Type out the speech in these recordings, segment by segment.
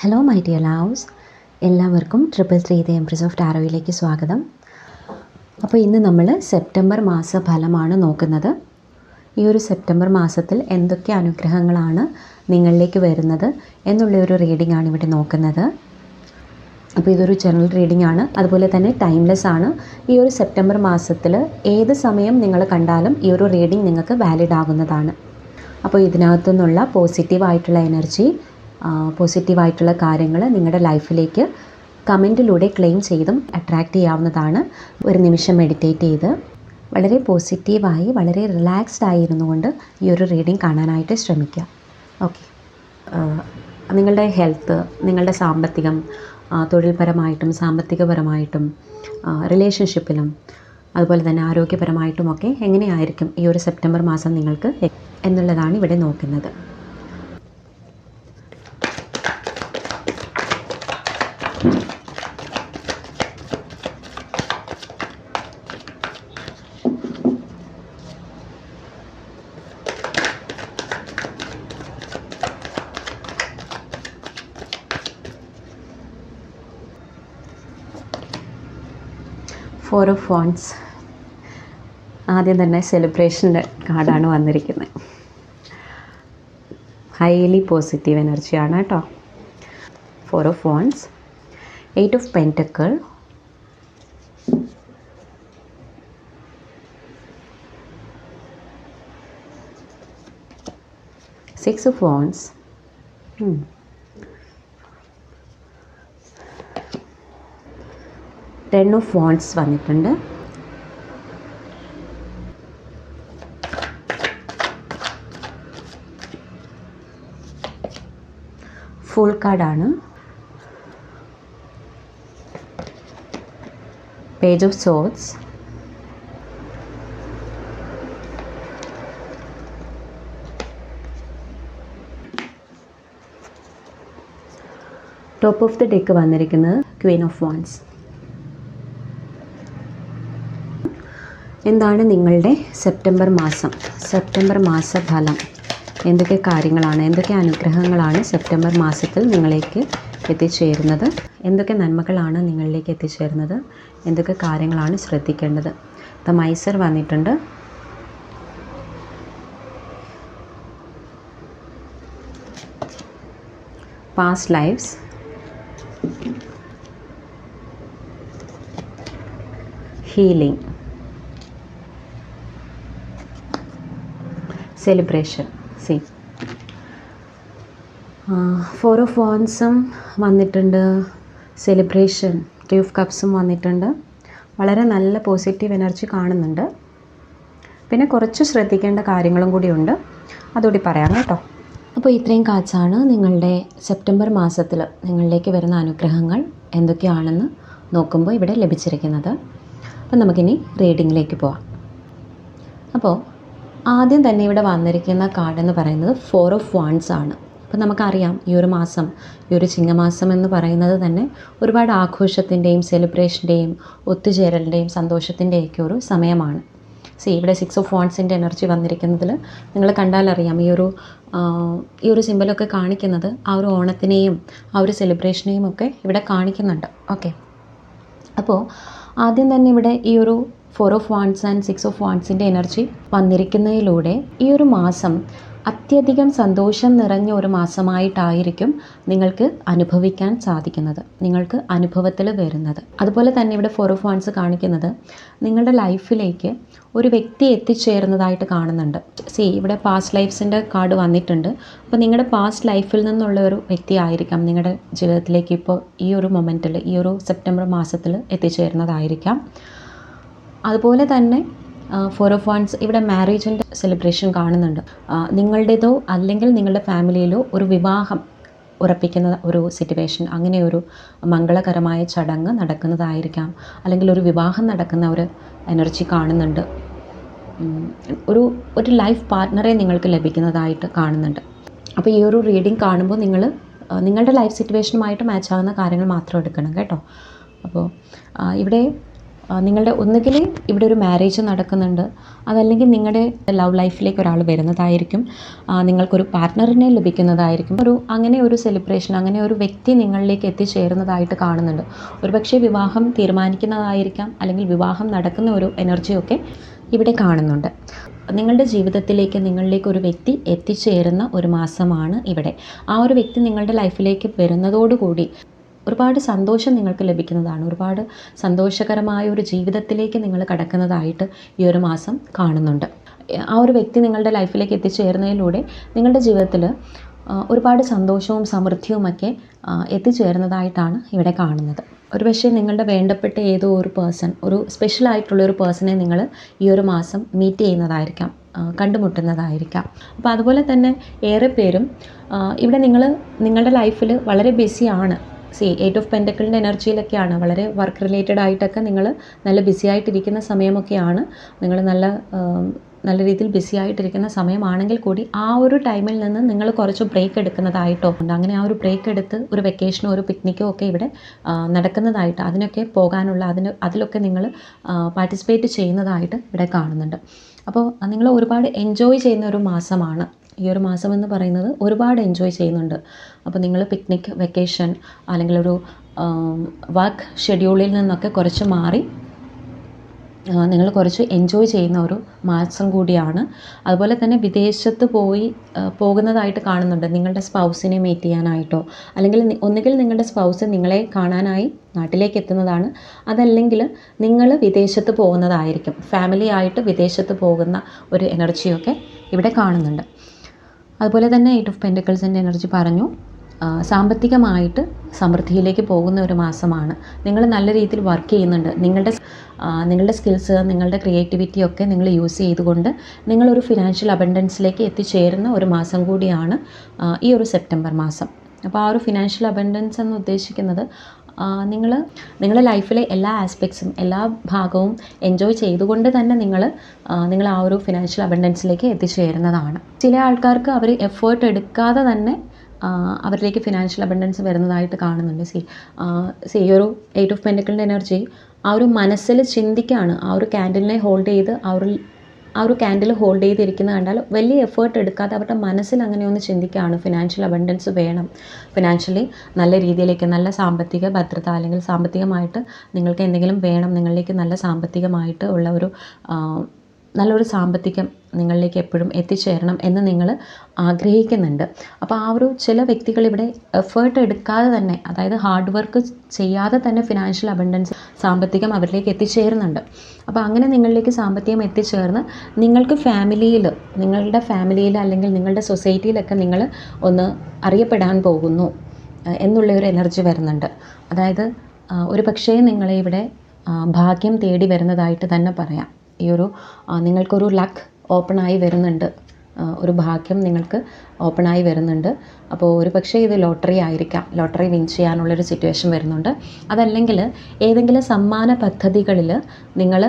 Hello my dear loves എല്ലാവർക്കും triple three the empress of ടാരോയിലേക്ക് സ്വാഗതം. അപ്പോൾ ഇന്ന് നമ്മൾ സെപ്റ്റംബർ മാസ ഫലമാണ് നോക്കുന്നത്. ഈ ഒരു സെപ്റ്റംബർ മാസത്തിൽ എന്തൊക്കെ അനുഗ്രഹങ്ങളാണ് നിങ്ങളിലേക്ക് വരുന്നത് എന്നുള്ള ഒരു റീഡിംഗ് ആണ് ഇവിടെ നോക്കുന്നത്. അപ്പോൾ ഇതൊരു ജനറൽ റീഡിംഗ് ആണ്. അതുപോലെ തന്നെ ടൈംലെസ് ആണ്. ഈ ഒരു സെപ്റ്റംബർ മാസത്തിൽ ഏത് സമയം നിങ്ങൾ കണ്ടാലും ഈ ഒരു റീഡിംഗ് നിങ്ങൾക്ക് വാലിഡ് ആകുന്നതാണ്. അപ്പോൾ ഇതിനകത്തു നിന്നുള്ള പോസിറ്റീവായിട്ടുള്ള എനർജി പോസിറ്റീവായിട്ടുള്ള കാര്യങ്ങൾ നിങ്ങളുടെ ലൈഫിലേക്ക് കമന്റിലൂടെ ക്ലെയിം ചെയ്തും അട്രാക്റ്റ് ചെയ്യാവുന്നതാണ്. ഒരു നിമിഷം മെഡിറ്റേറ്റ് ചെയ്ത് വളരെ പോസിറ്റീവായി വളരെ റിലാക്സ്ഡ് ആയിരുന്നു കൊണ്ട് ഈ ഒരു റീഡിങ് കാണാനായിട്ട് ശ്രമിക്കുക. ഓക്കെ നിങ്ങളുടെ ഹെൽത്ത് നിങ്ങളുടെ സാമ്പത്തികം തൊഴിൽപരമായിട്ടും സാമ്പത്തികപരമായിട്ടും റിലേഷൻഷിപ്പിലും അതുപോലെ തന്നെ ആരോഗ്യപരമായിട്ടുമൊക്കെ എങ്ങനെയായിരിക്കും ഈ ഒരു സെപ്റ്റംബർ മാസം നിങ്ങൾക്ക് എന്നുള്ളതാണ് ഇവിടെ നോക്കുന്നത്. ഓഫ് ഫോൺസ് ആദ്യം തന്നെ സെലിബ്രേഷന്റെ കാർഡാണ് വന്നിരിക്കുന്നത്. ഹൈലി പോസിറ്റീവ് എനർജിയാണ് കേട്ടോ. Four of phones eight of pentacle six of phones ten of walls വന്നിട്ടുണ്ട്. ഫുൾ കാർഡാണ് page of swords top of the deck വന്നിരിക്കുന്നത് ക്വീൻ ഓഫ് വാൺസ് എന്താണ് നിങ്ങളുടെ സെപ്റ്റംബർ മാസം? സെപ്റ്റംബർ മാസ ഫലം എന്തൊക്കെ കാര്യങ്ങളാണ്? എന്തൊക്കെ അനുഗ്രഹങ്ങളാണ് സെപ്റ്റംബർ മാസത്തിൽ നിങ്ങളിലേക്ക് എത്തിച്ചേരുന്നത്? എന്തൊക്കെ നന്മകളാണ് നിങ്ങളിലേക്ക് എത്തിച്ചേരുന്നത്? എന്തൊക്കെ കാര്യങ്ങളാണ് ശ്രദ്ധിക്കേണ്ടത്? ദ മൈസർ വന്നിട്ടുണ്ട്. Past lives healing celebration see four of വാൻസും വന്നിട്ടുണ്ട്. സെലിബ്രേഷൻ ടു ഓഫ് കപ്സും വന്നിട്ടുണ്ട്. വളരെ നല്ല പോസിറ്റീവ് എനർജി കാണുന്നുണ്ട്. പിന്നെ കുറച്ച് ശ്രദ്ധിക്കേണ്ട കാര്യങ്ങളും കൂടിയുണ്ട് അതുകൂടി പറയാം കേട്ടോ. അപ്പോൾ ഇത്രയും കാച്ചാണ് നിങ്ങളുടെ സെപ്റ്റംബർ മാസത്തിൽ നിങ്ങളിലേക്ക് വരുന്ന അനുഗ്രഹങ്ങൾ എന്തൊക്കെയാണെന്ന് നോക്കുമ്പോൾ ഇവിടെ ലഭിച്ചിരിക്കുന്നത്. അപ്പം നമുക്കിനി റീഡിങ്ങിലേക്ക് പോവാം. അപ്പോൾ ആദ്യം തന്നെ ഇവിടെ വന്നിരിക്കുന്ന കാർഡ് എന്ന് പറയുന്നത് ഫോർ ഓഫ് വാൺസ് ആണ്. അപ്പം നമുക്കറിയാം ഈ ഒരു മാസം ഈ ഒരു ചിങ്ങമാസം എന്ന് പറയുന്നത് തന്നെ ഒരുപാട് ആഘോഷത്തിന്റെയും സെലിബ്രേഷന്റെയും ഒത്തുചേരലിന്റെയും സന്തോഷത്തിന്റെയൊക്കെ ഒരു സമയമാണ്. സി ഇവിടെ സിക്സ് ഓഫ് വാൺസിന്റെ എനർജി വന്നിരിക്കുന്നതിൽ നിങ്ങൾ കണ്ടാലറിയാം ഈ ഒരു ഈ ഒരു സിമ്പലൊക്കെ കാണിക്കുന്നത് ആ ഒരു ഓണത്തിനെയും ആ ഒരു സെലിബ്രേഷനെയും ഒക്കെ ഇവിടെ കാണിക്കുന്നുണ്ട്. ഓക്കെ അപ്പോൾ ആദ്യം തന്നെ ഇവിടെ ഈ ഒരു four of wands and six of വാൺസിന്റെ energy വന്നിരിക്കുന്നതിലൂടെ ഈ ഒരു മാസം അത്യധികം സന്തോഷം നിറഞ്ഞ ഒരു മാസമായിട്ടായിരിക്കും നിങ്ങൾക്ക് അനുഭവിക്കാൻ സാധിക്കുന്നത് നിങ്ങൾക്ക് അനുഭവത്തിൽ വരുന്നത്. അതുപോലെ തന്നെ ഇവിടെ ഫോർ ഓഫ് വാൺസ് കാണിക്കുന്നത് നിങ്ങളുടെ ലൈഫിലേക്ക് ഒരു വ്യക്തി എത്തിച്ചേരുന്നതായിട്ട് കാണുന്നുണ്ട്. സി ഇവിടെ പാസ്റ്റ് ലൈഫ്സിന്റെ കാർഡ് വന്നിട്ടുണ്ട്. അപ്പോൾ നിങ്ങളുടെ പാസ്റ്റ് ലൈഫിൽ നിന്നുള്ള ഒരു വ്യക്തി ആയിരിക്കാം. നിങ്ങളുടെ ജീവിതത്തിലേക്ക് ഇപ്പോൾ ഈ ഒരു മൊമെന്റിൽ ഈ ഒരു സെപ്റ്റംബർ മാസത്തിൽ എത്തിച്ചേരുന്നതായിരിക്കാം. അതുപോലെ തന്നെ ഫോർ ഓഫ് വൺസ് ഇവിടെ മാരേജിന്റെ സെലിബ്രേഷൻ കാണുന്നുണ്ട്. നിങ്ങളുടേതോ അല്ലെങ്കിൽ നിങ്ങളുടെ ഫാമിലിയിലോ ഒരു വിവാഹം ഉറപ്പിക്കുന്ന ഒരു സിറ്റുവേഷൻ അങ്ങനെ ഒരു മംഗളകരമായ ചടങ്ങ് നടക്കുന്നതായിരിക്കാം. അല്ലെങ്കിൽ ഒരു വിവാഹം നടക്കുന്ന ഒരു എനർജി കാണുന്നുണ്ട്. ഒരു ഒരു ലൈഫ് പാർട്ട്ണറെ നിങ്ങൾക്ക് ലഭിക്കുന്നതായിട്ട് കാണുന്നുണ്ട്. അപ്പോൾ ഈ ഒരു റീഡിങ് കാണുമ്പോൾ നിങ്ങൾ നിങ്ങളുടെ ലൈഫ് സിറ്റുവേഷനുമായിട്ട് മാച്ച് ആകുന്ന കാര്യങ്ങൾ മാത്രം എടുക്കണം കേട്ടോ. അപ്പോൾ ഇവിടെ നിങ്ങളുടെ ഒന്നുകിൽ ഇവിടെ ഒരു മാരേജ് നടക്കുന്നുണ്ട് അതല്ലെങ്കിൽ നിങ്ങളുടെ ലവ് ലൈഫിലേക്ക് ഒരാൾ വരുന്നതായിരിക്കും. നിങ്ങൾക്കൊരു പാർട്ട്ണറിനെ ലഭിക്കുന്നതായിരിക്കും. ഒരു അങ്ങനെ ഒരു സെലിബ്രേഷൻ അങ്ങനെ ഒരു വ്യക്തി നിങ്ങളിലേക്ക് എത്തിച്ചേരുന്നതായിട്ട് കാണുന്നുണ്ട്. ഒരുപക്ഷെ വിവാഹം തീരുമാനിക്കുന്നതായിരിക്കാം അല്ലെങ്കിൽ വിവാഹം നടക്കുന്ന ഒരു എനർജിയൊക്കെ ഇവിടെ കാണുന്നുണ്ട്. നിങ്ങളുടെ ജീവിതത്തിലേക്ക് നിങ്ങളിലേക്ക് ഒരു വ്യക്തി എത്തിച്ചേരുന്ന ഒരു മാസമാണ് ഇവിടെ. ആ ഒരു വ്യക്തി നിങ്ങളുടെ ലൈഫിലേക്ക് വരുന്നതോടുകൂടി ഒരുപാട് സന്തോഷം നിങ്ങൾക്ക് ലഭിക്കുന്നതാണ്. ഒരുപാട് സന്തോഷകരമായ ഒരു ജീവിതത്തിലേക്ക് നിങ്ങൾ കടക്കുന്നതായിട്ട് ഈ ഒരു മാസം കാണുന്നുണ്ട്. ആ ഒരു വ്യക്തി നിങ്ങളുടെ ലൈഫിലേക്ക് എത്തിച്ചേരുന്നതിലൂടെ നിങ്ങളുടെ ജീവിതത്തിൽ ഒരുപാട് സന്തോഷവും സമൃദ്ധിയുമൊക്കെ എത്തിച്ചേരുന്നതായിട്ടാണ് ഇവിടെ കാണുന്നത്. ഒരു പക്ഷേ നിങ്ങളുടെ വേണ്ടപ്പെട്ട ഏതോ ഒരു പേഴ്സൺ ഒരു സ്പെഷ്യൽ ആയിട്ടുള്ള ഒരു പേഴ്സണെ നിങ്ങൾ ഈ ഒരു മാസം മീറ്റ് ചെയ്യുന്നതായിരിക്കാം കണ്ടുമുട്ടുന്നതായിരിക്കാം. അപ്പോൾ അതുപോലെ തന്നെ ഏറെ പേരും ഇവിടെ നിങ്ങൾ നിങ്ങളുടെ ലൈഫിൽ വളരെ ബിസിയാണ്. സി എയ്റ്റ് ഓഫ് പെന്റക്കിളിന്റെ എനർജിയിലൊക്കെയാണ് വളരെ വർക്ക് റിലേറ്റഡ് ആയിട്ടൊക്കെ നിങ്ങൾ നല്ല ബിസി ആയിട്ടിരിക്കുന്ന സമയമൊക്കെയാണ്. നിങ്ങൾ നല്ല നല്ല രീതിയിൽ ബിസി ആയിട്ടിരിക്കുന്ന സമയമാണെങ്കിൽ കൂടി ആ ഒരു ടൈമിൽ നിന്ന് നിങ്ങൾ കുറച്ച് ബ്രേക്ക് എടുക്കുന്നതായിട്ടോ. ഉണ്ട് അങ്ങനെ ആ ഒരു ബ്രേക്ക് എടുത്ത് ഒരു വെക്കേഷനോ ഒരു പിക്നിക്കോ ഒക്കെ ഇവിടെ നടക്കുന്നതായിട്ട് അതിനൊക്കെ പോകാനുള്ള അതിന് അതിലൊക്കെ നിങ്ങൾ പാർട്ടിസിപ്പേറ്റ് ചെയ്യുന്നതായിട്ട് ഇവിടെ കാണുന്നുണ്ട്. അപ്പോൾ നിങ്ങൾ ഒരുപാട് എൻജോയ് ചെയ്യുന്ന ഒരു മാസമാണ്. ഈ ഒരു മാസം എന്ന് പറയുന്നത് ഒരുപാട് എൻജോയ് ചെയ്യുന്നുണ്ട്. അപ്പോൾ നിങ്ങൾ പിക്നിക് വെക്കേഷൻ അല്ലെങ്കിൽ ഒരു വർക്ക് ഷെഡ്യൂളിൽ നിന്നൊക്കെ കുറച്ച് മാറി നിങ്ങൾ കുറച്ച് എൻജോയ് ചെയ്യുന്ന ഒരു മാസം കൂടിയാണ്. അതുപോലെ തന്നെ വിദേശത്ത് പോയി പോകുന്നതായിട്ട് കാണുന്നുണ്ട്. നിങ്ങളുടെ സ്പൗസിനെ മീറ്റ് ചെയ്യാനായിട്ടോ അല്ലെങ്കിൽ ഒന്നുകിൽ നിങ്ങളുടെ സ്പൗസ് നിങ്ങളെ കാണാനായി നാട്ടിലേക്ക് എത്തുന്നതാണ്. അതല്ലെങ്കിൽ നിങ്ങൾ വിദേശത്ത് പോകുന്നതായിരിക്കും. ഫാമിലി ആയിട്ട് വിദേശത്ത് പോകുന്ന ഒരു എനർജിയൊക്കെ ഇവിടെ കാണുന്നുണ്ട്. അതുപോലെ തന്നെ എയ്റ്റ് ഓഫ് പെന്റക്കിൾസിന്റെ എനർജി പറഞ്ഞു. സാമ്പത്തികമായിട്ട് സമൃദ്ധിയിലേക്ക് പോകുന്ന ഒരു മാസമാണ്. നിങ്ങൾ നല്ല രീതിയിൽ വർക്ക് ചെയ്യുന്നുണ്ട്. നിങ്ങളുടെ നിങ്ങളുടെ സ്കിൽസ് നിങ്ങളുടെ ക്രിയേറ്റിവിറ്റി ഒക്കെ നിങ്ങൾ യൂസ് ചെയ്തുകൊണ്ട് നിങ്ങളൊരു ഫിനാൻഷ്യൽ അബൻഡൻസിലേക്ക് എത്തിച്ചേരുന്ന ഒരു മാസം കൂടിയാണ് ഈ ഒരു സെപ്റ്റംബർ മാസം. അപ്പോൾ ആ ഒരു ഫിനാൻഷ്യൽ അബൻഡൻസ് എന്ന് ഉദ്ദേശിക്കുന്നത് നിങ്ങൾ നിങ്ങളുടെ ലൈഫിലെ എല്ലാ ആസ്പെക്ട്സും എല്ലാ ഭാഗവും എൻജോയ് ചെയ്തുകൊണ്ട് തന്നെ നിങ്ങൾ നിങ്ങൾ ആ ഒരു ഫിനാൻഷ്യൽ അബൻഡൻസിലേക്ക് എത്തിച്ചേരുന്നതാണ്. ചില ആൾക്കാർക്ക് അവർ എഫേർട്ട് എടുക്കാതെ തന്നെ അവരിലേക്ക് ഫിനാൻഷ്യൽ അബൻഡൻസ് വരുന്നതായിട്ട് കാണുന്നുണ്ട്. സി സി ഒരു എയ്റ്റ് ഓഫ് പെന്റിക്കിളിന്റെ എനർജി ആ ഒരു മനസ്സിൽ ചിന്തിക്കുകയാണ് ആ ഒരു ക്യാൻഡിലിനെ ഹോൾഡ് ചെയ്ത് ആ ഒരു ആ ഒരു ക്യാൻഡിൽ ഹോൾഡ് ചെയ്തിരിക്കുന്നത് കണ്ടാൽ വലിയ എഫേർട്ട് എടുക്കാതെ അവരുടെ മനസ്സിൽ അങ്ങനെ ഒന്ന് ചിന്തിക്കുകയാണ്. ഫിനാൻഷ്യൽ അബൻഡൻസ് വേണം. ഫിനാൻഷ്യലി നല്ല രീതിയിലേക്ക് നല്ല സാമ്പത്തിക ഭദ്രത അല്ലെങ്കിൽ സാമ്പത്തികമായിട്ട് നിങ്ങൾക്ക് എന്തെങ്കിലും വേണം നിങ്ങളിലേക്ക് നല്ല സാമ്പത്തികമായിട്ട് ഉള്ള ഒരു നല്ലൊരു സാമ്പത്തികം നിങ്ങളിലേക്ക് എപ്പോഴും എത്തിച്ചേരണം എന്ന് നിങ്ങൾ ആഗ്രഹിക്കുന്നുണ്ട്. അപ്പോൾ ആ ഒരു ചില വ്യക്തികൾ ഇവിടെ എഫേർട്ട് എടുക്കാതെ തന്നെ അതായത് ഹാർഡ് വർക്ക് ചെയ്യാതെ തന്നെ ഫിനാൻഷ്യൽ അബൻഡൻസ് സാമ്പത്തികം അവരിലേക്ക് എത്തിച്ചേരുന്നുണ്ട്. അപ്പോൾ അങ്ങനെ നിങ്ങളിലേക്ക് സാമ്പത്തികം എത്തിച്ചേർന്ന് നിങ്ങൾക്ക് ഫാമിലിയിൽ നിങ്ങളുടെ ഫാമിലിയിൽ അല്ലെങ്കിൽ നിങ്ങളുടെ സൊസൈറ്റിയിലൊക്കെ നിങ്ങൾ ഒന്ന് അറിയപ്പെടാൻ പോകുന്നു എന്നുള്ള ഒരു എനർജി വരുന്നുണ്ട്. അതായത് ഒരു പക്ഷേ നിങ്ങളെ ഇവിടെ ഭാഗ്യം തേടി വരുന്നതായിട്ട് തന്നെ പറയാം. ഈ ഒരു നിങ്ങൾക്കൊരു ലക്ക് ഓപ്പണായി വരുന്നുണ്ട്. ഒരു ഭാഗ്യം നിങ്ങൾക്ക് ഓപ്പണായി വരുന്നുണ്ട്. അപ്പോൾ ഒരു പക്ഷേ ഇത് ലോട്ടറി ആയിരിക്കാം. ലോട്ടറി വിൻ ചെയ്യാനുള്ളൊരു സിറ്റുവേഷൻ വരുന്നുണ്ട്. അതല്ലെങ്കിൽ ഏതെങ്കിലും സമ്മാന പദ്ധതികളിൽ നിങ്ങൾ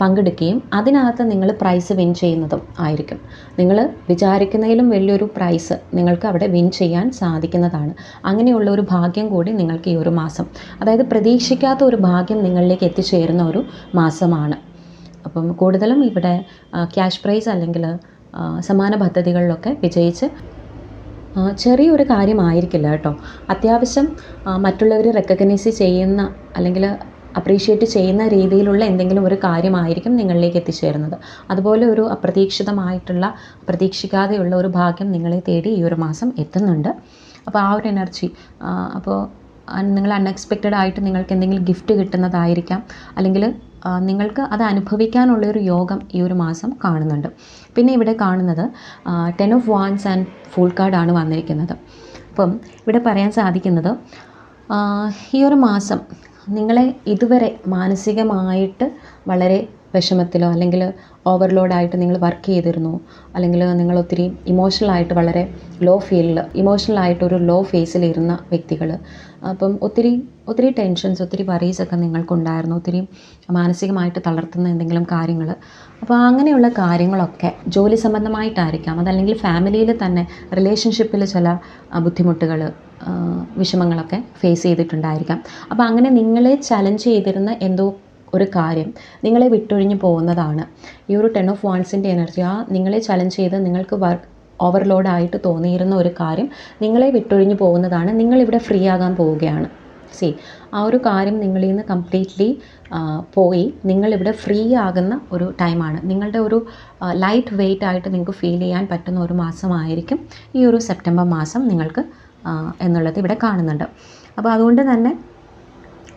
പങ്കെടുക്കുകയും അതിനകത്ത് നിങ്ങൾ പ്രൈസ് വിൻ ചെയ്യുന്നതും ആയിരിക്കും. നിങ്ങൾ വിചാരിക്കുന്നതിലും വലിയൊരു പ്രൈസ് നിങ്ങൾക്ക് അവിടെ വിൻ ചെയ്യാൻ സാധിക്കുന്നതാണ്. അങ്ങനെയുള്ള ഒരു ഭാഗ്യം കൂടി നിങ്ങൾക്ക് ഈ ഒരു മാസം അതായത് പ്രതീക്ഷിക്കാത്ത ഒരു ഭാഗ്യം നിങ്ങളിലേക്ക് എത്തിച്ചേരുന്ന ഒരു മാസമാണ്. അപ്പം കൂടുതലും ഇവിടെ ക്യാഷ് പ്രൈസ് അല്ലെങ്കിൽ സമാന പദ്ധതികളിലൊക്കെ വിജയിച്ച് ചെറിയൊരു കാര്യമായിരിക്കില്ല കേട്ടോ. അത്യാവശ്യം മറ്റുള്ളവർ റെക്കഗ്നൈസ് ചെയ്യുന്ന അല്ലെങ്കിൽ അപ്രീഷിയേറ്റ് ചെയ്യുന്ന രീതിയിലുള്ള എന്തെങ്കിലും ഒരു കാര്യമായിരിക്കും നിങ്ങളിലേക്ക് എത്തിച്ചേരുന്നത്. അതുപോലെ ഒരു അപ്രതീക്ഷിതമായിട്ടുള്ള പ്രതീക്ഷിക്കാതെയുള്ള ഒരു ഭാഗ്യം നിങ്ങളെ തേടി ഈ ഒരു മാസം എത്തുന്നുണ്ട്. അപ്പോൾ ആ ഒരു എനർജി അപ്പോൾ നിങ്ങൾ അൺഎക്സ്പെക്റ്റഡ് ആയിട്ട് നിങ്ങൾക്ക് എന്തെങ്കിലും ഗിഫ്റ്റ് കിട്ടുന്നതായിരിക്കാം. അല്ലെങ്കിൽ നിങ്ങൾക്ക് അത് അനുഭവിക്കാനുള്ളൊരു യോഗം ഈ ഒരു മാസം കാണുന്നുണ്ട്. പിന്നെ ഇവിടെ കാണുന്നത് ten of wands and fool കാർഡാണ് വന്നിരിക്കുന്നത്. അപ്പം ഇവിടെ പറയാൻ സാധിക്കുന്നത് ഈ ഒരു മാസം നിങ്ങളെ ഇതുവരെ മാനസികമായിട്ട് വളരെ വിഷമത്തിലോ അല്ലെങ്കിൽ ഓവർലോഡായിട്ട് നിങ്ങൾ വർക്ക് ചെയ്തിരുന്നു അല്ലെങ്കിൽ നിങ്ങൾ ഒത്തിരി ഇമോഷണലായിട്ട് വളരെ ലോ ഫീലിൽ ഇമോഷണലായിട്ട് ഒരു ലോ ഫേസിലിരുന്ന വ്യക്തികൾ അപ്പം ഒത്തിരി ഒത്തിരി ടെൻഷൻസ് ഒത്തിരി വറീസൊക്കെ നിങ്ങൾക്കുണ്ടായിരുന്നു. ഒത്തിരി മാനസികമായിട്ട് തളർത്തുന്ന എന്തെങ്കിലും കാര്യങ്ങൾ. അപ്പോൾ അങ്ങനെയുള്ള കാര്യങ്ങളൊക്കെ ജോലി സംബന്ധമായിട്ടായിരിക്കാം. അതല്ലെങ്കിൽ ഫാമിലിയിൽ തന്നെ റിലേഷൻഷിപ്പിൽ ചില ബുദ്ധിമുട്ടുകൾ വിഷമങ്ങളൊക്കെ ഫേസ് ചെയ്തിട്ടുണ്ടായിരിക്കാം. അപ്പോൾ അങ്ങനെ നിങ്ങളെ ചലഞ്ച് ചെയ്തിരുന്ന എന്തോ ഒരു കാര്യം നിങ്ങളെ വിട്ടൊഴിഞ്ഞു പോകുന്നതാണ്. ഈ ഒരു ടെൻ ഓഫ് വാൺസിന്റെ എനർജി ആ നിങ്ങളെ ചലഞ്ച് ചെയ്ത് നിങ്ങൾക്ക് വർക്ക് ഓവർലോഡായിട്ട് തോന്നിയിരുന്ന ഒരു കാര്യം നിങ്ങളെ വിട്ടൊഴിഞ്ഞു പോകുന്നതാണ്. നിങ്ങളിവിടെ ഫ്രീ ആകാൻ പോവുകയാണ്. സി ആ ഒരു കാര്യം നിങ്ങളിൽ നിന്ന് കംപ്ലീറ്റ്ലി പോയി. നിങ്ങളിവിടെ ഫ്രീ ആകുന്ന ഒരു ടൈമാണ് നിങ്ങളുടെ ഒരു ലൈറ്റ് വെയിറ്റ് ആയിട്ട് നിങ്ങൾക്ക് ഫീൽ ചെയ്യാൻ പറ്റുന്ന ഒരു മാസമായിരിക്കും ഈ ഒരു സെപ്റ്റംബർ മാസം നിങ്ങൾക്ക് എന്നുള്ളത് ഇവിടെ കാണുന്നുണ്ട്. അപ്പോൾ അതുകൊണ്ട് തന്നെ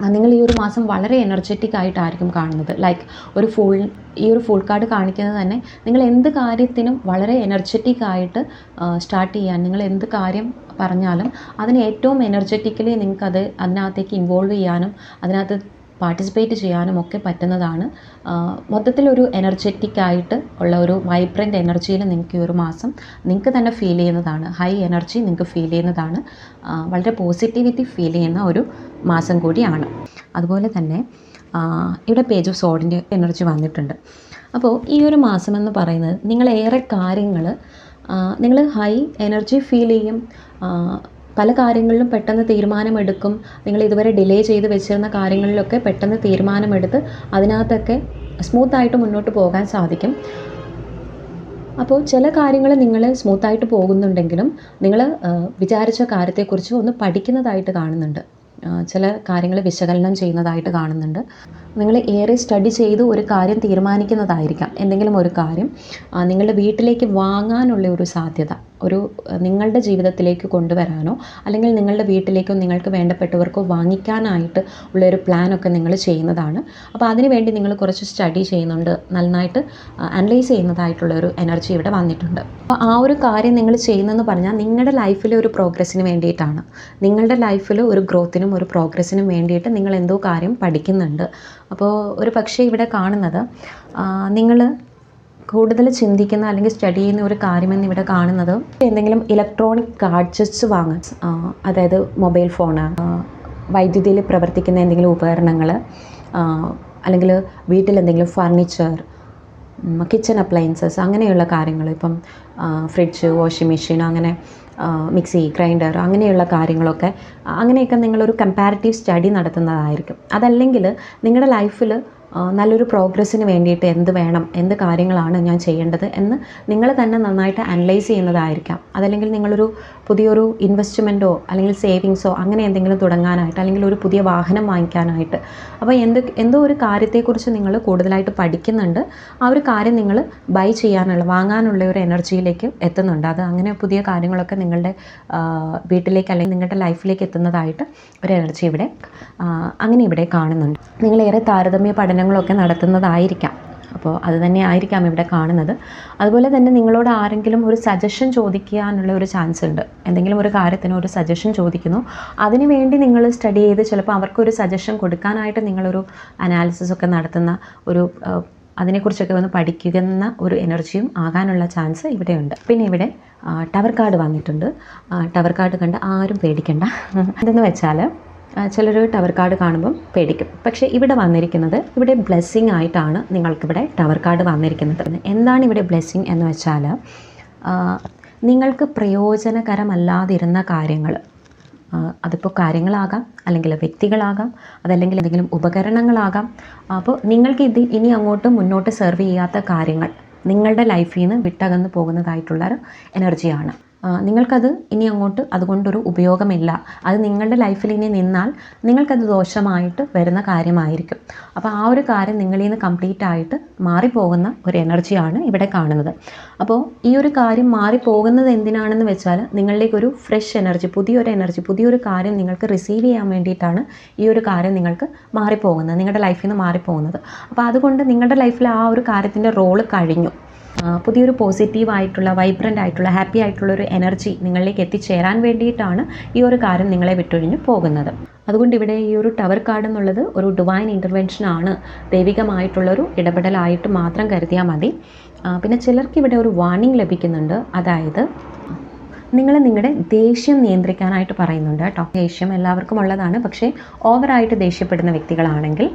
നിങ്ങൾ ഈ ഒരു മാസം വളരെ എനർജറ്റിക് ആയിട്ടായിരിക്കും കാണുന്നത്. ലൈക്ക് ഒരു ഫുൾ ഈ ഒരു ഫുൾ കാർഡ് കാണിക്കുന്നത് തന്നെ നിങ്ങൾ എന്ത് കാര്യത്തിനും വളരെ എനർജറ്റിക് ആയിട്ട് സ്റ്റാർട്ട് ചെയ്യാൻ നിങ്ങൾ എന്ത് കാര്യം പറഞ്ഞാലും അതിന് ഏറ്റവും എനർജറ്റിക്കലി നിങ്ങൾക്കത് അതിനകത്തേക്ക് ഇൻവോൾവ് ചെയ്യാനും അതിനകത്ത് പാർട്ടിസിപ്പേറ്റ് ചെയ്യാനും ഒക്കെ പറ്റുന്നതാണ്. മൊത്തത്തിലൊരു എനർജറ്റിക് ആയിട്ട് ഉള്ള ഒരു വൈബ്രന്റ് എനർജിയിൽ നിങ്ങൾക്ക് ഈ ഒരു മാസം നിങ്ങൾക്ക് തന്നെ ഫീൽ ചെയ്യുന്നതാണ്. ഹൈ എനർജി നിങ്ങൾക്ക് ഫീൽ ചെയ്യുന്നതാണ്. വളരെ പോസിറ്റിവിറ്റി ഫീൽ ചെയ്യുന്ന ഒരു മാസം കൂടിയാണ്. അതുപോലെ തന്നെ ഇവിടെ പേജ് ഓഫ് സോഡിന്റെ എനർജി വന്നിട്ടുണ്ട്. അപ്പോൾ ഈ ഒരു മാസം എന്ന് പറയുന്നത് നിങ്ങളേറെ കാര്യങ്ങൾ നിങ്ങൾ ഹൈ എനർജി ഫീൽ ചെയ്യും. പല കാര്യങ്ങളിലും പെട്ടെന്ന് തീരുമാനമെടുക്കും. നിങ്ങൾ ഇതുവരെ ഡിലേ ചെയ്ത് വെച്ചിരുന്ന കാര്യങ്ങളിലൊക്കെ പെട്ടെന്ന് തീരുമാനമെടുത്ത് അതിനകത്തൊക്കെ സ്മൂത്തായിട്ട് മുന്നോട്ട് പോകാൻ സാധിക്കും. അപ്പോൾ ചില കാര്യങ്ങൾ നിങ്ങൾ സ്മൂത്തായിട്ട് പോകുന്നുണ്ടെങ്കിലും നിങ്ങൾ വിചാരിച്ച കാര്യത്തെക്കുറിച്ച് ഒന്ന് പഠിക്കുന്നതായിട്ട് കാണുന്നുണ്ട്. ചില കാര്യങ്ങൾ വിശകലനം ചെയ്യുന്നതായിട്ട് കാണുന്നുണ്ട്. നിങ്ങൾ ഏറെ സ്റ്റഡി ചെയ്ത് ഒരു കാര്യം തീരുമാനിക്കുന്നതായിരിക്കാം. എന്തെങ്കിലും ഒരു കാര്യം നിങ്ങളുടെ വീട്ടിലേക്ക് വാങ്ങാനുള്ള ഒരു സാധ്യത. ഒരു നിങ്ങളുടെ ജീവിതത്തിലേക്ക് കൊണ്ടുവരാനോ അല്ലെങ്കിൽ നിങ്ങളുടെ വീട്ടിലേക്കോ നിങ്ങൾക്ക് വേണ്ടപ്പെട്ടവർക്കോ വാങ്ങിക്കാനായിട്ട് ഉള്ളൊരു പ്ലാനൊക്കെ നിങ്ങൾ ചെയ്യുന്നതാണ്. അപ്പോൾ അതിനുവേണ്ടി നിങ്ങൾ കുറച്ച് സ്റ്റഡി ചെയ്യുന്നുണ്ട്. നന്നായിട്ട് അനലൈസ് ചെയ്യുന്നതായിട്ടുള്ള ഒരു എനർജി ഇവിടെ വന്നിട്ടുണ്ട്. അപ്പോൾ ആ ഒരു കാര്യം നിങ്ങൾ ചെയ്യുന്നതെന്ന് പറഞ്ഞാൽ നിങ്ങളുടെ ലൈഫിലെ ഒരു പ്രോഗ്രസ്സിന് വേണ്ടിയിട്ടാണ്. നിങ്ങളുടെ ലൈഫിൽ ഒരു ഗ്രോത്തിനും ഒരു പ്രോഗ്രസ്സിനും വേണ്ടിയിട്ട് നിങ്ങൾ എന്തോ കാര്യം പഠിക്കുന്നുണ്ട്. അപ്പോൾ ഒരു പക്ഷേ ഇവിടെ കാണുന്നത് നിങ്ങൾ കൂടുതൽ ചിന്തിക്കുന്ന അല്ലെങ്കിൽ സ്റ്റഡി ചെയ്യുന്ന ഒരു കാര്യമെന്ന് ഇവിടെ കാണുന്നത് എന്തെങ്കിലും ഇലക്ട്രോണിക് ഗാഡ്ജറ്റ്സ് വാങ്ങാൻ അതായത് മൊബൈൽ ഫോണ് വൈദ്യുതിയിൽ പ്രവർത്തിക്കുന്ന എന്തെങ്കിലും ഉപകരണങ്ങൾ അല്ലെങ്കിൽ വീട്ടിൽ എന്തെങ്കിലും ഫർണിച്ചർ കിച്ചൺ അപ്ലയൻസസ് അങ്ങനെയുള്ള കാര്യങ്ങൾ ഇപ്പം ഫ്രിഡ്ജ് വാഷിംഗ് മെഷീൻ അങ്ങനെ മിക്സി ഗ്രൈൻഡർ അങ്ങനെയുള്ള കാര്യങ്ങളൊക്കെ അങ്ങനെയൊക്കെ നിങ്ങളൊരു കമ്പാരിറ്റീവ് സ്റ്റഡി നടത്തുന്നതായിരിക്കും. അതല്ലെങ്കിൽ നിങ്ങളുടെ ലൈഫിൽ നല്ലൊരു പ്രോഗ്രസ്സിന് വേണ്ടിയിട്ട് എന്ത് വേണം എന്ത് കാര്യങ്ങളാണ് ഞാൻ ചെയ്യേണ്ടത് എന്ന് നിങ്ങൾ തന്നെ നന്നായിട്ട് അനലൈസ് ചെയ്യുന്നതായിരിക്കാം. അതല്ലെങ്കിൽ നിങ്ങളൊരു പുതിയൊരു ഇൻവെസ്റ്റ്മെന്റോ അല്ലെങ്കിൽ സേവിങ്സോ അങ്ങനെ എന്തെങ്കിലും തുടങ്ങാനായിട്ട് അല്ലെങ്കിൽ ഒരു പുതിയ വാഹനം വാങ്ങിക്കാനായിട്ട്. അപ്പോൾ എന്ത് എന്തോ ഒരു കാര്യത്തെക്കുറിച്ച് നിങ്ങൾ കൂടുതലായിട്ട് പഠിക്കുന്നുണ്ട്. ആ ഒരു കാര്യം നിങ്ങൾ ബൈ ചെയ്യാനുള്ള വാങ്ങാനുള്ള ഒരു എനർജിയിലേക്ക് എത്തുന്നുണ്ട്. അത് അങ്ങനെ പുതിയ കാര്യങ്ങളൊക്കെ നിങ്ങളുടെ വീട്ടിലേക്ക് അല്ലെങ്കിൽ നിങ്ങളുടെ ലൈഫിലേക്ക് എത്തുന്നതായിട്ട് ഒരു എനർജി ഇവിടെ അങ്ങനെ ഇവിടെ കാണുന്നുണ്ട്. നിങ്ങളേറെ താരതമ്യ പഠനങ്ങളൊക്കെ നടത്തുന്നതായിരിക്കാം. അപ്പോൾ അത് തന്നെ ആയിരിക്കാം ഇവിടെ കാണുന്നത്. അതുപോലെ തന്നെ നിങ്ങളോട് ആരെങ്കിലും ഒരു സജഷൻ ചോദിക്കാനുള്ള ഒരു ചാൻസ് ഉണ്ട്. എന്തെങ്കിലും ഒരു കാര്യത്തിന് ഒരു സജഷൻ ചോദിക്കുന്നു. അതിനുവേണ്ടി നിങ്ങൾ സ്റ്റഡി ചെയ്ത് ചിലപ്പോൾ അവർക്കൊരു സജഷൻ കൊടുക്കാനായിട്ട് നിങ്ങളൊരു അനാലിസിസ് ഒക്കെ നടത്തുന്ന ഒരു അതിനെക്കുറിച്ചൊക്കെ ഒന്ന് പഠിക്കുന്ന ഒരു എനർജിയും ആകാനുള്ള ചാൻസ് ഇവിടെയുണ്ട് പിന്നെ ഇവിടെ ടവർ കാർഡ് വന്നിട്ടുണ്ട്. ടവർ കാർഡ് കണ്ട് ആരും പേടിക്കണ്ട. എന്തെന്ന് വെച്ചാൽ ചിലർ ടവർ കാർഡ് കാണുമ്പം പേടിക്കും. പക്ഷേ ഇവിടെ വന്നിരിക്കുന്നത് ഇവിടെ ബ്ലെസ്സിങ് ആയിട്ടാണ് നിങ്ങൾക്കിവിടെ ടവർ കാർഡ് വന്നിരിക്കുന്നത്. എന്താണ് ഇവിടെ ബ്ലെസ്സിങ് എന്ന് വെച്ചാൽ നിങ്ങൾക്ക് പ്രയോജനകരമല്ലാതിരുന്ന കാര്യങ്ങൾ അതിപ്പോൾ കാര്യങ്ങളാകാം അല്ലെങ്കിൽ വ്യക്തികളാകാം അതല്ലെങ്കിൽ എന്തെങ്കിലും ഉപകരണങ്ങളാകാം. അപ്പോൾ നിങ്ങൾക്ക് ഇത് ഇനി അങ്ങോട്ട് മുന്നോട്ട് സെർവ് ചെയ്യാത്ത കാര്യങ്ങൾ നിങ്ങളുടെ ലൈഫിൽ നിന്ന് വിട്ടകന്ന് പോകുന്നതായിട്ടുള്ള ഒരു എനർജിയാണ് നിങ്ങൾക്കത് ഇനി അങ്ങോട്ട് അതുകൊണ്ടൊരു ഉപയോഗമില്ല. അത് നിങ്ങളുടെ ലൈഫിൽ ഇനി നിന്നാൽ നിങ്ങൾക്കത് ദോഷമായിട്ട് വരുന്ന കാര്യമായിരിക്കും. അപ്പോൾ ആ ഒരു കാര്യം നിങ്ങളിൽ നിന്ന് കംപ്ലീറ്റ് ആയിട്ട് മാറിപ്പോകുന്ന ഒരു എനർജിയാണ് ഇവിടെ കാണുന്നത്. അപ്പോൾ ഈ ഒരു കാര്യം മാറിപ്പോകുന്നത് എന്തിനാണെന്ന് വെച്ചാൽ നിങ്ങളിലേക്ക് ഒരു ഫ്രഷ് എനർജി പുതിയൊരു എനർജി പുതിയൊരു കാര്യം നിങ്ങൾക്ക് റിസീവ് ചെയ്യാൻ വേണ്ടിയിട്ടാണ് ഈ ഒരു കാര്യം നിങ്ങൾക്ക് മാറിപ്പോകുന്നത് നിങ്ങളുടെ ലൈഫിൽ നിന്ന് മാറിപ്പോകുന്നത്. അപ്പോൾ അതുകൊണ്ട് നിങ്ങളുടെ ലൈഫിൽ ആ ഒരു കാര്യത്തിന്റെ റോൾ കഴിഞ്ഞു. പുതിയൊരു പോസിറ്റീവ് ആയിട്ടുള്ള വൈബ്രന്റ് ആയിട്ടുള്ള ഹാപ്പി ആയിട്ടുള്ള ഒരു എനർജി നിങ്ങളിലേക്ക് എത്തിച്ചേരാൻ വേണ്ടിയിട്ടാണ് ഈ ഒരു കാര്യം നിങ്ങളെ വിട്ടൊഴിഞ്ഞ് പോകുന്നത്. അതുകൊണ്ട് ഇവിടെ ഈ ഒരു ടവർ കാർഡ് എന്നുള്ളത് ഒരു ഡിവൈൻ ഇന്റർവെൻഷൻ ആണ്. ദൈവികമായിട്ടുള്ളൊരു ഇടപെടലായിട്ട് മാത്രം കരുതിയാൽ മതി. പിന്നെ ചിലർക്ക് ഇവിടെ ഒരു വാർണിംഗ് ലഭിക്കുന്നുണ്ട്. അതായത് നിങ്ങൾ നിങ്ങളുടെ ദേഷ്യം നിയന്ത്രിക്കാനായിട്ട് പറയുന്നുണ്ട് കേട്ടോ. ദേഷ്യം എല്ലാവർക്കും ഉള്ളതാണ്. പക്ഷേ ഓവറായിട്ട് ദേഷ്യപ്പെടുന്ന വ്യക്തികളാണെങ്കിൽ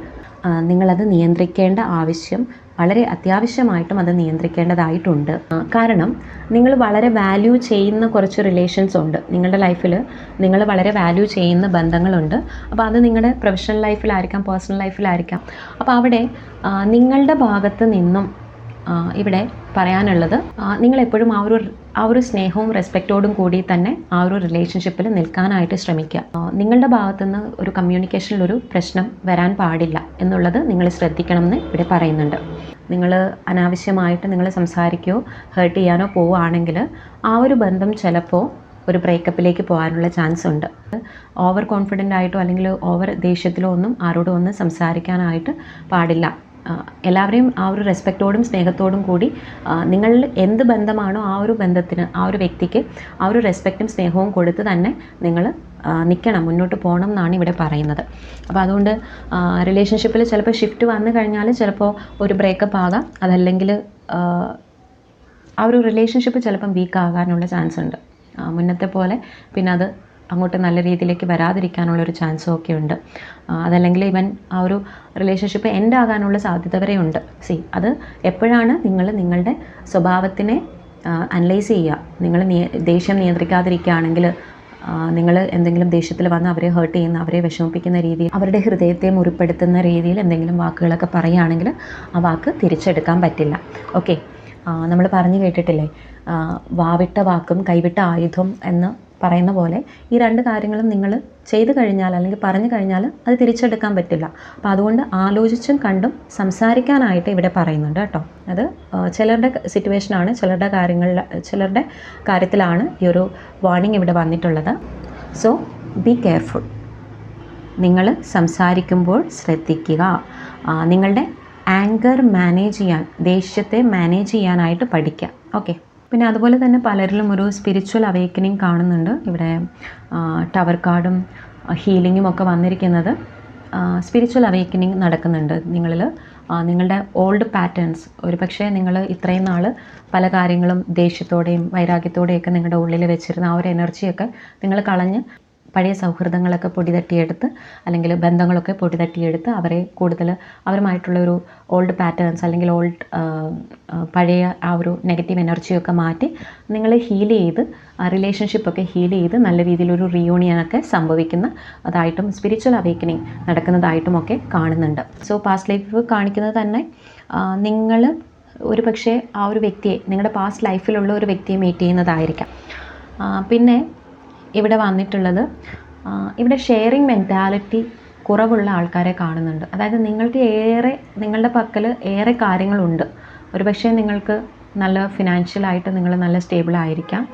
നിങ്ങളത് നിയന്ത്രിക്കേണ്ട ആവശ്യം വളരെ അത്യാവശ്യമായിട്ടും അത് നിയന്ത്രിക്കേണ്ടതായിട്ടുണ്ട്. കാരണം നിങ്ങൾ വളരെ വാല്യൂ ചെയ്യുന്ന കുറച്ച് റിലേഷൻസ് ഉണ്ട്. നിങ്ങളുടെ ലൈഫിൽ നിങ്ങൾ വളരെ വാല്യൂ ചെയ്യുന്ന ബന്ധങ്ങളുണ്ട്. അപ്പോൾ അത് നിങ്ങളുടെ പ്രൊഫഷണൽ ലൈഫിലായിരിക്കാം പേഴ്സണൽ ലൈഫിലായിരിക്കാം അപ്പോൾ അവിടെ നിങ്ങളുടെ ഭാഗത്ത് നിന്നും ഇവിടെ പറയാനുള്ളത് നിങ്ങൾ എപ്പോഴും ആ ഒരു ആ ഒരു സ്നേഹവും റെസ്പെക്റ്റോടും കൂടി തന്നെ ആ ഒരു റിലേഷൻഷിപ്പിൽ നിൽക്കാനായിട്ട് ശ്രമിക്കുക. നിങ്ങളുടെ ഭാഗത്തുനിന്ന് ഒരു കമ്മ്യൂണിക്കേഷനിൽ ഒരു പ്രശ്നം വരാൻ പാടില്ല എന്നുള്ളത് നിങ്ങൾ ശ്രദ്ധിക്കണം എന്ന് ഇവിടെ പറയുന്നുണ്ട്. നിങ്ങൾ അനാവശ്യമായിട്ട് നിങ്ങൾ സംസാരിക്കുകയോ ഹേർട്ട് ചെയ്യാനോ പോവുകയാണെങ്കിൽ ആ ഒരു ബന്ധം ചിലപ്പോൾ ഒരു ബ്രേക്കപ്പിലേക്ക് പോകാനുള്ള ചാൻസ് ഉണ്ട്. ഓവർ കോൺഫിഡന്റ് ആയിട്ടോ അല്ലെങ്കിൽ ഓവർ ദേഷ്യത്തിലോ ഒന്നും ആരോടും ഒന്നും സംസാരിക്കാനായിട്ട് പാടില്ല. എല്ലാവരെയും ആ ഒരു റെസ്പെക്റ്റോടും സ്നേഹത്തോടും കൂടി നിങ്ങളിൽ എന്ത് ബന്ധമാണോ ആ ഒരു ബന്ധത്തിന് ആ ഒരു വ്യക്തിക്ക് ആ ഒരു റെസ്പെക്റ്റും സ്നേഹവും കൊടുത്ത് തന്നെ നിങ്ങൾ നിൽക്കണം മുന്നോട്ട് പോകണം എന്നാണ് ഇവിടെ പറയുന്നത്. അപ്പോൾ അതുകൊണ്ട് റിലേഷൻഷിപ്പിൽ ചിലപ്പോൾ ഷിഫ്റ്റ് വന്നു കഴിഞ്ഞാൽ ചിലപ്പോൾ ഒരു ബ്രേക്കപ്പ് ആകാം. അതല്ലെങ്കിൽ ആ ഒരു റിലേഷൻഷിപ്പ് ചിലപ്പം വീക്ക് ആകാനുള്ള ചാൻസ് ഉണ്ട്. മുന്നത്തെ പോലെ പിന്നെ അത് അങ്ങോട്ട് നല്ല രീതിയിലേക്ക് വരാതിരിക്കാനുള്ള ഒരു ചാൻസും ഒക്കെ ഉണ്ട് അതല്ലെങ്കിൽ ഇവൻ ആ ഒരു റിലേഷൻഷിപ്പ് എൻഡ് ആകാനുള്ള സാധ്യത വരെ ഉണ്ട് സി അത് എപ്പോഴാണ് നിങ്ങൾ നിങ്ങളുടെ സ്വഭാവത്തിനെ അനലൈസ് ചെയ്യുക? നിങ്ങൾ ദേഷ്യം നിയന്ത്രിക്കാതിരിക്കുകയാണെങ്കിൽ നിങ്ങൾ എന്തെങ്കിലും ദേഷ്യത്തിൽ വന്ന് അവരെ ഹേർട്ട് ചെയ്യുന്ന അവരെ വിഷമിപ്പിക്കുന്ന രീതിയിൽ അവരുടെ ഹൃദയത്തെ മുറിപ്പെടുത്തുന്ന രീതിയിൽ എന്തെങ്കിലും വാക്കുകളൊക്കെ പറയുകയാണെങ്കിൽ ആ വാക്ക് തിരിച്ചെടുക്കാൻ പറ്റില്ല. ഓക്കെ നമ്മൾ പറഞ്ഞു കേട്ടിട്ടില്ലേ? വാവിട്ട വാക്കും കൈവിട്ട ആയുധം എന്ന് പറയുന്ന പോലെ ഈ രണ്ട് കാര്യങ്ങളും നിങ്ങൾ ചെയ്തു കഴിഞ്ഞാൽ അല്ലെങ്കിൽ പറഞ്ഞു കഴിഞ്ഞാൽ അത് തിരിച്ചെടുക്കാൻ പറ്റില്ല. അപ്പോൾ അതുകൊണ്ട് ആലോചിച്ചും കണ്ടും സംസാരിക്കാനായിട്ട് ഇവിടെ പറയുന്നുണ്ട് കേട്ടോ. അത് ചിലരുടെ സിറ്റുവേഷനാണ് ചിലരുടെ കാര്യങ്ങളിൽ ചിലരുടെ കാര്യത്തിലാണ് ഈ ഒരു വാർണിംഗ് ഇവിടെ വന്നിട്ടുള്ളത്. സോ ബി കെയർഫുൾ നിങ്ങൾ സംസാരിക്കുമ്പോൾ ശ്രദ്ധിക്കുക. നിങ്ങളുടെ ആങ്കർ മാനേജ് ചെയ്യാൻ ദേഷ്യത്തെ മാനേജ് ചെയ്യാനായിട്ട് പഠിക്കുക. ഓക്കെ പിന്നെ അതുപോലെ തന്നെ പലരിലും ഒരു സ്പിരിച്വൽ അവേക്കനിങ് കാണുന്നുണ്ട്. ഇവിടെ ടവർ കാർഡും ഹീലിങ്ങും ഒക്കെ വന്നിരിക്കുന്നത് സ്പിരിച്വൽ അവേക്കനിങ് നടക്കുന്നുണ്ട് നിങ്ങളിൽ നിങ്ങളുടെ ഓൾഡ് പാറ്റേൺസ് ഒരു പക്ഷേ നിങ്ങൾ ഇത്രയും നാൾ പല കാര്യങ്ങളും ദേഷ്യത്തോടെയും വൈരാഗ്യത്തോടെയൊക്കെ നിങ്ങളുടെ ഉള്ളിൽ വെച്ചിരുന്ന ആ ഒരു എനർജിയൊക്കെ നിങ്ങൾ കളഞ്ഞ് പഴയ സൗഹൃദങ്ങളൊക്കെ പൊടി തട്ടിയെടുത്ത് അല്ലെങ്കിൽ ബന്ധങ്ങളൊക്കെ പൊടി തട്ടിയെടുത്ത് അവരെ കൂടുതൽ അവരുമായിട്ടുള്ള ഒരു ഓൾഡ് പാറ്റേൺസ് അല്ലെങ്കിൽ ഓൾഡ് പഴയ ആ ഒരു നെഗറ്റീവ് എനർജിയൊക്കെ മാറ്റി നിങ്ങൾ ഹീൽ ചെയ്ത് ആ റിലേഷൻഷിപ്പൊക്കെ ഹീൽ ചെയ്ത് നല്ല രീതിയിലൊരു റിയൂണിയനൊക്കെ സംഭവിക്കുന്ന അതായിട്ടും സ്പിരിച്വൽ അവേക്കനിങ് നടക്കുന്നതായിട്ടും ഒക്കെ കാണുന്നുണ്ട്. സോ പാസ്റ്റ് ലൈഫ് കാണിക്കുന്നത് തന്നെ നിങ്ങൾ ഒരു പക്ഷേ ആ ഒരു വ്യക്തിയെ നിങ്ങളുടെ പാസ്റ്റ് ലൈഫിലുള്ള ഒരു വ്യക്തിയെ മീറ്റ് ചെയ്യുന്നതായിരിക്കാം. പിന്നെ ഇവിടെ വന്നിട്ടുള്ളത് ഇവിടെ ഷെയറിങ് മെന്റാലിറ്റി കുറവുള്ള ആൾക്കാരെ കാണുന്നുണ്ട്. അതായത് നിങ്ങൾക്ക് ഏറെ നിങ്ങളുടെ പക്കൽ ഏറെ കാര്യങ്ങളുണ്ട്. ഒരു പക്ഷേ നിങ്ങൾക്ക് നല്ല ഫിനാൻഷ്യലായിട്ട് നിങ്ങൾ നല്ല സ്റ്റേബിൾ ആയിരിക്കാം.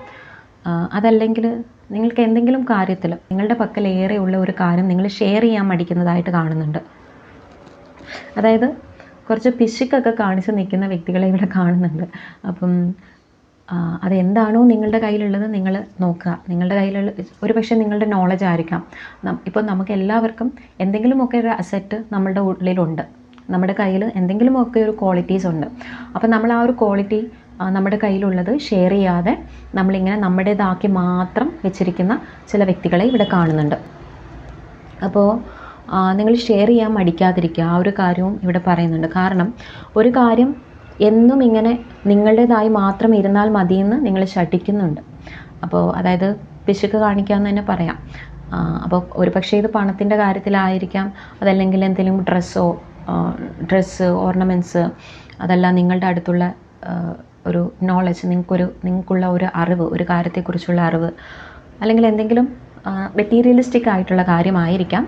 അതല്ലെങ്കിൽ നിങ്ങൾക്ക് എന്തെങ്കിലും കാര്യത്തിൽ നിങ്ങളുടെ പക്കൽ ഏറെയുള്ള ഒരു കാര്യം നിങ്ങൾ ഷെയർ ചെയ്യാൻ മടിക്കുന്നതായിട്ട് കാണുന്നുണ്ട്. അതായത് കുറച്ച് പിശുക്കൊക്കെ കാണിച്ച് നിൽക്കുന്ന വ്യക്തികളെ ഇവിടെ കാണുന്നുണ്ട്. അപ്പം അതെന്താണോ നിങ്ങളുടെ കയ്യിലുള്ളത് നിങ്ങൾ നോക്കുക. നിങ്ങളുടെ കയ്യിലുള്ള ഒരു പക്ഷേ നിങ്ങളുടെ നോളജ് ആയിരിക്കാം. ഇപ്പോൾ നമുക്ക് എല്ലാവർക്കും എന്തെങ്കിലുമൊക്കെ ഒരു അസറ്റ് നമ്മളുടെ ഉള്ളിലുണ്ട്. നമ്മുടെ കയ്യിൽ എന്തെങ്കിലുമൊക്കെ ഒരു ക്വാളിറ്റീസ് ഉണ്ട്. അപ്പോൾ നമ്മൾ ആ ഒരു ക്വാളിറ്റി നമ്മുടെ കയ്യിലുള്ളത് ഷെയർ ചെയ്യാതെ നമ്മളിങ്ങനെ നമ്മുടേതാക്കി മാത്രം വെച്ചിരിക്കുന്ന ചില വ്യക്തികളെ ഇവിടെ കാണുന്നുണ്ട്. അപ്പോൾ നിങ്ങൾ ഷെയർ ചെയ്യാൻ മടിക്കാതിരിക്കുക. ആ ഒരു കാര്യവും ഇവിടെ പറയുന്നുണ്ട്. കാരണം ഒരു കാര്യം എന്നും ഇങ്ങനെ നിങ്ങളുടേതായി മാത്രം ഇരുന്നാൽ മതിയെന്ന് നിങ്ങൾ ശഠിക്കുന്നുണ്ട്. അപ്പോൾ അതായത് പിശുക്ക് കാണിക്കാമെന്ന് തന്നെ പറയാം. അപ്പോൾ ഒരു പക്ഷേ ഇത് പണത്തിന്റെ കാര്യത്തിലായിരിക്കാം. അതല്ലെങ്കിൽ എന്തെങ്കിലും ഡ്രസ്സോ ഡ്രസ്സ് ഓർണമെന്റ്സ് അതല്ല നിങ്ങളുടെ അടുത്തുള്ള ഒരു നോളജ് നിങ്ങൾക്കൊരു നിങ്ങൾക്കുള്ള ഒരു അറിവ് ഒരു കാര്യത്തെക്കുറിച്ചുള്ള അറിവ് അല്ലെങ്കിൽ എന്തെങ്കിലും മെറ്റീരിയലിസ്റ്റിക് ആയിട്ടുള്ള കാര്യമായിരിക്കാം.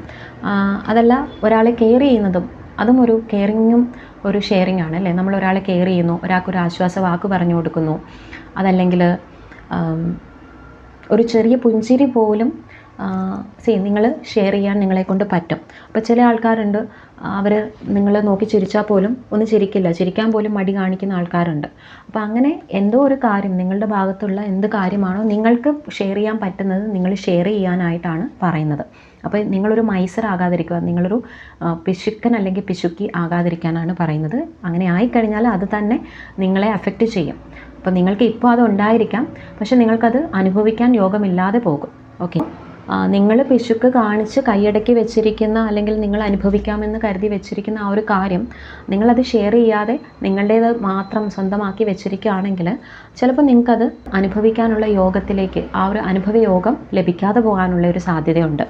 അതല്ല ഒരാളെ കെയർ ചെയ്യുന്നതും അതും ഒരു കെയറിങ്ങും ഒരു ഷെയറിങ് ആണ് അല്ലേ? നമ്മൾ ഒരാളെ കെയർ ചെയ്യുന്നു ഒരാൾക്കൊരു ആശ്വാസ വാക്ക് പറഞ്ഞു കൊടുക്കുന്നു. അതല്ലെങ്കിൽ ഒരു ചെറിയ പുഞ്ചിരി പോലും സി നിങ്ങൾ ഷെയർ ചെയ്യാൻ നിങ്ങളെ കൊണ്ട് പറ്റും. അപ്പോൾ ചില ആൾക്കാരുണ്ട് അവർ നിങ്ങൾ നോക്കി ചിരിച്ചാൽ പോലും ഒന്ന് ചിരിക്കില്ല. ചിരിക്കാൻ പോലും മടി കാണിക്കുന്ന ആൾക്കാരുണ്ട്. അപ്പോൾ അങ്ങനെ എന്തോ ഒരു കാര്യം നിങ്ങളുടെ ഭാഗത്തുള്ള എന്ത് കാര്യമാണോ നിങ്ങൾക്ക് ഷെയർ ചെയ്യാൻ പറ്റുന്നത് നിങ്ങൾ ഷെയർ ചെയ്യാനായിട്ടാണ് പറയുന്നത്. അപ്പോൾ നിങ്ങളൊരു മൈസർ ആകാതിരിക്കുക നിങ്ങളൊരു പിശുക്കൻ അല്ലെങ്കിൽ പിശുക്കി ആകാതിരിക്കാനാണ് പറയുന്നത്. അങ്ങനെ ആയിക്കഴിഞ്ഞാൽ അത് തന്നെ നിങ്ങളെ അഫക്റ്റ് ചെയ്യും. അപ്പോൾ നിങ്ങൾക്ക് ഇപ്പോൾ അത് ഉണ്ടായിരിക്കാം പക്ഷെ നിങ്ങൾക്കത് അനുഭവിക്കാൻ യോഗമില്ലാതെ പോകും. ഓക്കെ നിങ്ങൾ പിശുക്ക് കാണിച്ച് കൈയടക്കി വെച്ചിരിക്കുന്ന അല്ലെങ്കിൽ നിങ്ങൾ അനുഭവിക്കാമെന്ന് കരുതി വെച്ചിരിക്കുന്ന ആ ഒരു കാര്യം നിങ്ങളത് ഷെയർ ചെയ്യാതെ നിങ്ങളുടേത് മാത്രം സ്വന്തമാക്കി വെച്ചിരിക്കുകയാണെങ്കിൽ ചിലപ്പോൾ നിങ്ങൾക്കത് അനുഭവിക്കാനുള്ള യോഗത്തിലേക്ക് ആ ഒരു അനുഭവ യോഗം ലഭിക്കാതെ പോകാനുള്ള ഒരു സാധ്യതയുണ്ട്.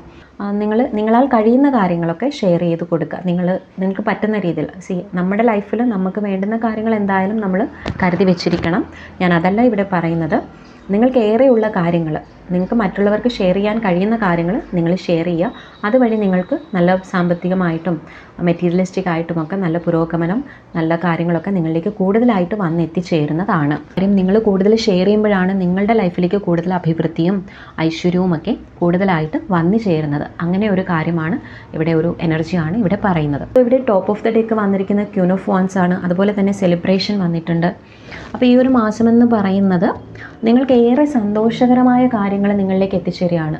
നിങ്ങൾ നിങ്ങളാൽ കഴിയുന്ന കാര്യങ്ങളൊക്കെ ഷെയർ ചെയ്ത് കൊടുക്കുക നിങ്ങൾ നിങ്ങൾക്ക് പറ്റുന്ന രീതിയിൽ. സി നമ്മുടെ ലൈഫിൽ നമുക്ക് വേണ്ടുന്ന കാര്യങ്ങൾ എന്തായാലും നമ്മൾ കരുതി വെച്ചിരിക്കണം. ഞാൻ അതല്ല ഇവിടെ പറയുന്നത്. നിങ്ങൾക്ക് ഏറെയുള്ള കാര്യങ്ങൾ നിങ്ങൾക്ക് മറ്റുള്ളവർക്ക് ഷെയർ ചെയ്യാൻ കഴിയുന്ന കാര്യങ്ങൾ നിങ്ങൾ ഷെയർ ചെയ്യുക. അതുവഴി നിങ്ങൾക്ക് നല്ല സാമ്പത്തികമായിട്ടും മെറ്റീരിയലിസ്റ്റിക് ആയിട്ടുമൊക്കെ നല്ല പുരോഗമനം നല്ല കാര്യങ്ങളൊക്കെ നിങ്ങളിലേക്ക് കൂടുതലായിട്ട് വന്ന് എത്തിച്ചേരുന്നതാണ് കാര്യം നിങ്ങൾ കൂടുതൽ ഷെയർ ചെയ്യുമ്പോഴാണ് നിങ്ങളുടെ ലൈഫിലേക്ക് കൂടുതൽ അഭിവൃദ്ധിയും ഐശ്വര്യവും ഒക്കെ കൂടുതലായിട്ട് വന്നു ചേരുന്നത് അങ്ങനെ ഒരു കാര്യമാണ് ഇവിടെ ഒരു എനർജിയാണ് ഇവിടെ പറയുന്നത്. അപ്പോൾ ഇവിടെ ടോപ്പ് ഓഫ് ദ ഡേക്ക് വന്നിരിക്കുന്ന ക്യൂനോഫോൺസ് ആണ്. അതുപോലെ തന്നെ സെലിബ്രേഷൻ വന്നിട്ടുണ്ട്. അപ്പോൾ ഈ ഒരു മാസമെന്ന് പറയുന്നത് നിങ്ങൾക്ക് ഏറെ സന്തോഷകരമായ കാര്യങ്ങൾ നിങ്ങളിലേക്ക് എത്തിച്ചേരുകയാണ്.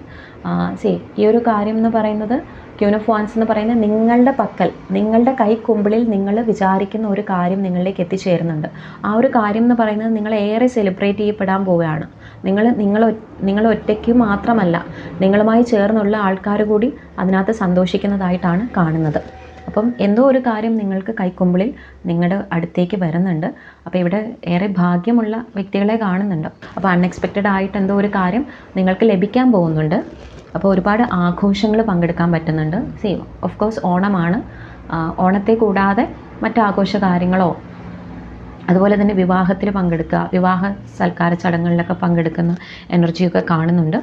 സി ഈ ഒരു കാര്യം എന്ന് പറയുന്നത് ക്യൂൻ ഓഫ് വാൻസ് എന്ന് പറയുന്നത് നിങ്ങളുടെ പക്കൽ നിങ്ങളുടെ കൈക്കുമ്പിളിൽ നിങ്ങൾ വിചാരിക്കുന്ന ഒരു കാര്യം നിങ്ങളിലേക്ക് എത്തിച്ചേരുന്നുണ്ട്. ആ ഒരു കാര്യം എന്ന് പറയുന്നത് നിങ്ങൾ ഏറെ സെലിബ്രേറ്റ് ചെയ്യപ്പെടാൻ പോവുകയാണ്. നിങ്ങൾ നിങ്ങൾ നിങ്ങൾ ഒറ്റയ്ക്ക് മാത്രമല്ല നിങ്ങളുമായി ചേർന്നുള്ള ആൾക്കാർ കൂടി അതിനകത്ത് സന്തോഷിക്കുന്നതായിട്ടാണ് കാണുന്നത്. അപ്പം എന്തോ ഒരു കാര്യം നിങ്ങൾക്ക് കൈക്കുമ്പിളിൽ നിങ്ങളുടെ അടുത്തേക്ക് വരുന്നുണ്ട്. അപ്പോൾ ഇവിടെ ഏറെ ഭാഗ്യമുള്ള വ്യക്തികളെ കാണുന്നുണ്ട്. അപ്പോൾ അൺഎക്സ്പെക്റ്റഡ് ആയിട്ട് എന്തോ ഒരു കാര്യം നിങ്ങൾക്ക് ലഭിക്കാൻ പോകുന്നുണ്ട്. അപ്പോൾ ഒരുപാട് ആഘോഷങ്ങൾ പങ്കെടുക്കാൻ പറ്റുന്നുണ്ട്. സി ഓഫ് കോഴ്സ് ഓണമാണ്. ഓണത്തെ കൂടാതെ മറ്റ് ആഘോഷ കാര്യങ്ങളോ അതുപോലെ തന്നെ വിവാഹത്തിൽ പങ്കെടുക്കുക വിവാഹ സൽക്കാര ചടങ്ങുകളിലൊക്കെ പങ്കെടുക്കുന്ന എനർജിയൊക്കെ കാണുന്നുണ്ട്.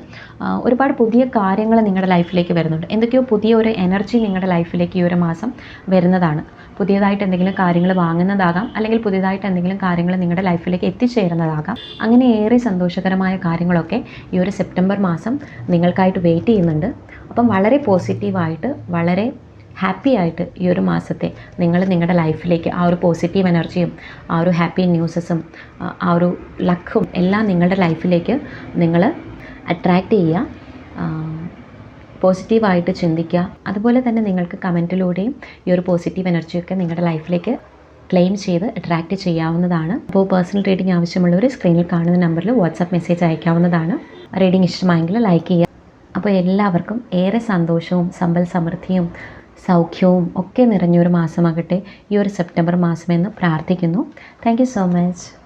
ഒരുപാട് പുതിയ കാര്യങ്ങൾ നിങ്ങളുടെ ലൈഫിലേക്ക് വരുന്നുണ്ട്. എന്തൊക്കെയോ പുതിയ ഒരു എനർജി നിങ്ങളുടെ ലൈഫിലേക്ക് ഈ ഒരു മാസം വരുന്നതാണ്. പുതിയതായിട്ട് എന്തെങ്കിലും കാര്യങ്ങൾ വാങ്ങുന്നതാകാം അല്ലെങ്കിൽ പുതിയതായിട്ട് എന്തെങ്കിലും കാര്യങ്ങൾ നിങ്ങളുടെ ലൈഫിലേക്ക് എത്തിച്ചേരുന്നതാകാം. അങ്ങനെ ഏറെ സന്തോഷകരമായ കാര്യങ്ങളൊക്കെ ഈ ഒരു സെപ്റ്റംബർ മാസം നിങ്ങൾക്കായിട്ട് വെയിറ്റ് ചെയ്യുന്നുണ്ട്. അപ്പം വളരെ പോസിറ്റീവായിട്ട് വളരെ ഹാപ്പി ആയിട്ട് ഈ ഒരു മാസത്തെ നിങ്ങൾ നിങ്ങളുടെ ലൈഫിലേക്ക് ആ ഒരു പോസിറ്റീവ് എനർജിയും ആ ഒരു ഹാപ്പി ന്യൂസസും ആ ഒരു ലക്കും എല്ലാം നിങ്ങളുടെ ലൈഫിലേക്ക് നിങ്ങൾ അട്രാക്റ്റ് ചെയ്യുക പോസിറ്റീവായിട്ട് ചിന്തിക്കുക. അതുപോലെ തന്നെ നിങ്ങൾക്ക് കമന്റിലൂടെയും ഈ ഒരു പോസിറ്റീവ് എനർജിയൊക്കെ നിങ്ങളുടെ ലൈഫിലേക്ക് ക്ലെയിം ചെയ്ത് അട്രാക്റ്റ് ചെയ്യാവുന്നതാണ്. അപ്പോൾ പേഴ്സണൽ റീഡിംഗ് ആവശ്യമുള്ളവർ സ്ക്രീനിൽ കാണുന്ന നമ്പറിൽ വാട്സാപ്പ് മെസ്സേജ് അയക്കാവുന്നതാണ്. റീഡിംഗ് ഇഷ്ടമായെങ്കിൽ ലൈക്ക് ചെയ്യുക. അപ്പോൾ എല്ലാവർക്കും ഏറെ സന്തോഷവും സമ്പൽ സമൃദ്ധിയും സൗഖ്യവും ഒക്കെ നിറഞ്ഞൊരു മാസമാകട്ടെ. ഈ ഒരു സെപ്റ്റംബർ മാസമെന്ന് പ്രാർത്ഥിക്കുന്നു. Thank so much